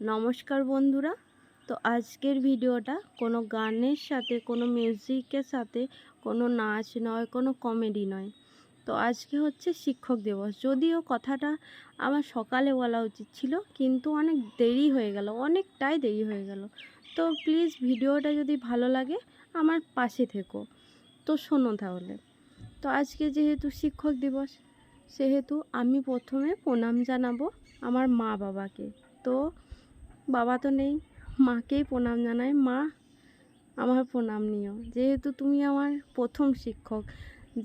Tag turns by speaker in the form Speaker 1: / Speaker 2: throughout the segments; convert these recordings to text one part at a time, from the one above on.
Speaker 1: নমস্কার বন্ধুরা। তো আজকের ভিডিওটা কোনো গানের সাথে, কোনো মিউজিকের সাথে, কোনো নাচ নয়, কোনো কমেডি নয়। তো আজকে হচ্ছে শিক্ষক দিবস। যদিও কথাটা আমার সকালে বলা উচিত ছিল, কিন্তু অনেক দেরি হয়ে গেল, অনেকটাই দেরি হয়ে গেল। তো প্লিজ ভিডিওটা যদি ভালো লাগে, আমার পাশে থেকো। তো শোনো তাহলে। তো আজকে যেহেতু শিক্ষক দিবস, সেহেতু আমি প্রথমে প্রণাম জানাব আমার মা বাবাকে তো বাবা তো নেই, মাকেই প্রণাম জানাই। মা, আমার প্রণাম নিও। যেহেতু তুমি আমার প্রথম শিক্ষক,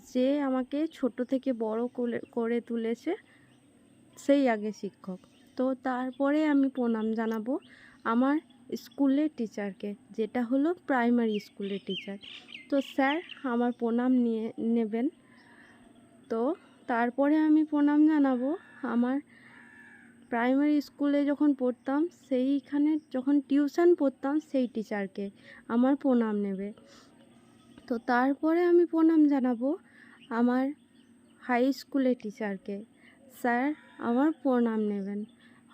Speaker 1: যে আমাকে ছোট থেকে বড় করে তুলেছে, সেই আগে শিক্ষক। তো তারপরে আমি প্রণাম জানাব আমার স্কুলের টিচারকে, যেটা হলো প্রাইমারি স্কুলের টিচার। তো স্যার, আমার প্রণাম নিয়ে, নেবেন। তো তারপরে আমি প্রণাম জানাব আমার প্রাইমারি স্কুলে যখন পড়তাম, সেইখানে যখন টিউশন পড়তাম, সেই টিচারকে আমার প্রণাম নেবে। তো তারপরে আমি প্রণাম জানাব আমার হাই স্কুলের টিচারকে। স্যার, আমার প্রণাম নেবেন।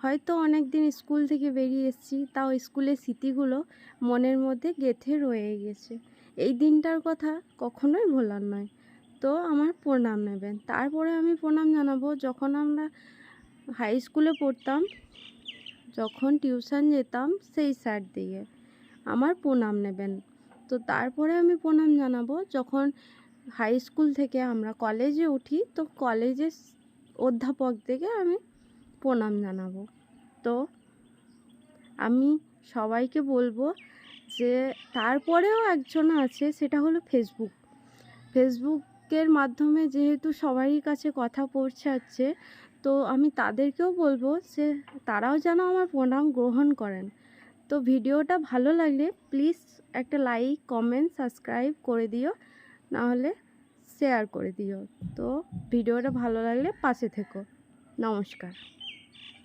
Speaker 1: হয়তো অনেক দিন স্কুল থেকে বেরিয়ে এসেছি, তাও স্কুলের স্মৃতিগুলো মনের মধ্যে গেঁথে রয়ে গেছে। এই দিনটার কথা কখনোই ভোলার নয়। তো আমার প্রণাম নেবেন। তারপরে আমি প্রণাম জানাব, যখন আমরা হাই স্কুলে পড়তাম, যখন টিউশন যেতাম, সেই স্যার দিয়ে। আমার প্রণাম নেবেন। তো তারপরে আমি প্রণাম জানাব, যখন হাই স্কুল থেকে আমরা কলেজে উঠি, তো কলেজের অধ্যাপক থেকে আমি প্রণাম জানাব। তো আমি সবাইকে বলব যে, তারপরেও একজন আছে, সেটা হলো ফেসবুক ফেসবুকের মাধ্যমে যেহেতু সবারই কাছে কথা পৌঁছাচ্ছে তো আমি তাদেরকেও বলব যে তারাও যেন আমার প্রণাম গ্রহণ করেন। তো ভিডিওটা ভালো লাগলে প্লিজ একটা লাইক কমেন্ট সাবস্ক্রাইব করে দিও। নাহলে শেয়ার করে দিও। তো ভিডিওটা ভালো লাগলে পাশে থেকো। নমস্কার।